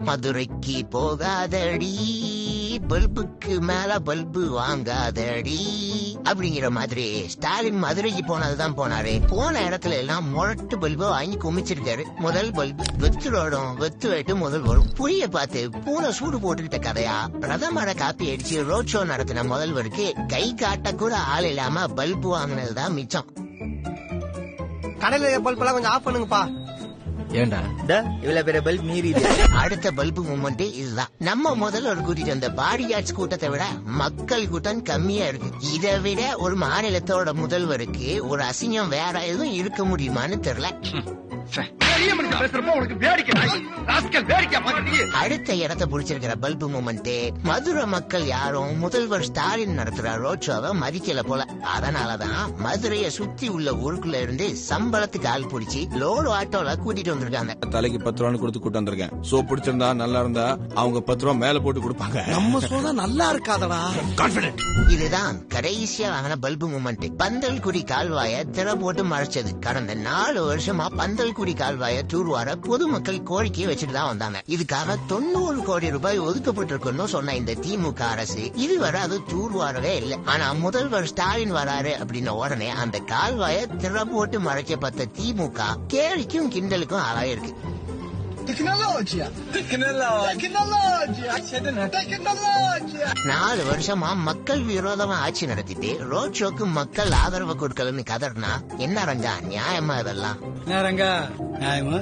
மதுரைக்கு போகாதடி பல்புக்கு மேல பல்பு வாங்காதடி அப்படிங்கிற மாதிரி ஸ்டாலின் மதுரைக்கு போனதுதான் போனாரு. போன இடத்துல எல்லாம் முரட்டு பல்பு வாங்கி குமிச்சிருக்காரு. முதல் பல்பு வெத்து ரோடும் வெத்து வெட்டு முதல் வரும். புரிய பார்த்து பூனை சூடு போட்டுக்கிட்ட கதையா? பிரதமரை காப்பி அடிச்சு ரோட் ஷோ நடத்தின முதல்வருக்கு கை காட்ட கூட ஆள் இல்லாம பல்பு வாங்கினதுதான் மிச்சம். கடையில பல்ப் எல்லாம் கொஞ்சம் ஆஃப் பண்ணுங்கப்பா. ஏண்டா? இவ்வளவு பெரிய பல்ப் மீறி அடுத்த பல்பு மூமெண்ட் இதுதான். நம்ம முதல்ல ஒரு கூட்டிட்டு வந்த பாடி கார்ட்ஸ் கூட்டத்தை விட மக்கள் கூட்டம் கம்மியா இருக்கு. இதை விட ஒரு மாநிலத்தோட முதல்வருக்கு ஒரு அசிங்கம் வேற எதுவும் இருக்க முடியுமான்னு தெரியல. அடுத்த இடத்தை பிடிச்சிருக்கிற பல்பு மூமெண்ட் மதுரை மக்கள் யாரும் முதல்வர் ஸ்டாலின் நடத்துற ரோட் ஷோவை மதிக்கல போல. அதனாலதான் மதுரைய சுத்தி உள்ள ஊருக்குள்ள இருந்து சம்பளத்துக்கு ஆள் பிடிச்சி லோடு ஆட்டோல கூட்டிட்டு வந்திருக்காங்க. தலைக்கு பத்து ரூபான்னு கொடுத்து கூட்டு வந்திருக்கேன். சோ பிடிச்சிருந்தா நல்லா இருந்தா அவங்க பத்து ரூபா மேல போட்டு கொடுப்பாங்க. நம்ம சோதா நல்லா இருக்காதடா. கான்பிடன்ட் இதுதான் கடைசியா வாங்கின பல்பு மூமெண்ட் பந்தல்குடி கால்வாய திற போட்டு மறைச்சது. கடந்த நாலு வருஷமா பந்தல்குடி கால்வாய தூர்வார பொதுமக்கள் கோரிக்கையை வச்சுட்டு தான் வந்தாங்க. இதுக்காக தொண்ணூறு கோடி ரூபாய் ஒதுக்கப்பட்டிருக்குன்னு சொன்ன இந்த திமுக அரசு இதுவரை அது தூர்வாரவே இல்லை. ஆனா முதல்வர் ஸ்டாலின் வராரு அப்படின்ன உடனே அந்த கால்வாய திற போட்டு மறைக்கப்பட்ட திமுக கேலிக்கும் கிண்டலுக்கும் ஆளாயிருக்கு. டெக்னாலஜியா நாலு வருஷமா மக்கள் விரோதமா ஆட்சி நடத்திட்டு ரோட் ஷோக்கு மக்கள் ஆதரவு கொடுக்கலன்னு கதர்னா என்ன ரங்கா நியாயமா இதெல்லாம்? நியாயமா?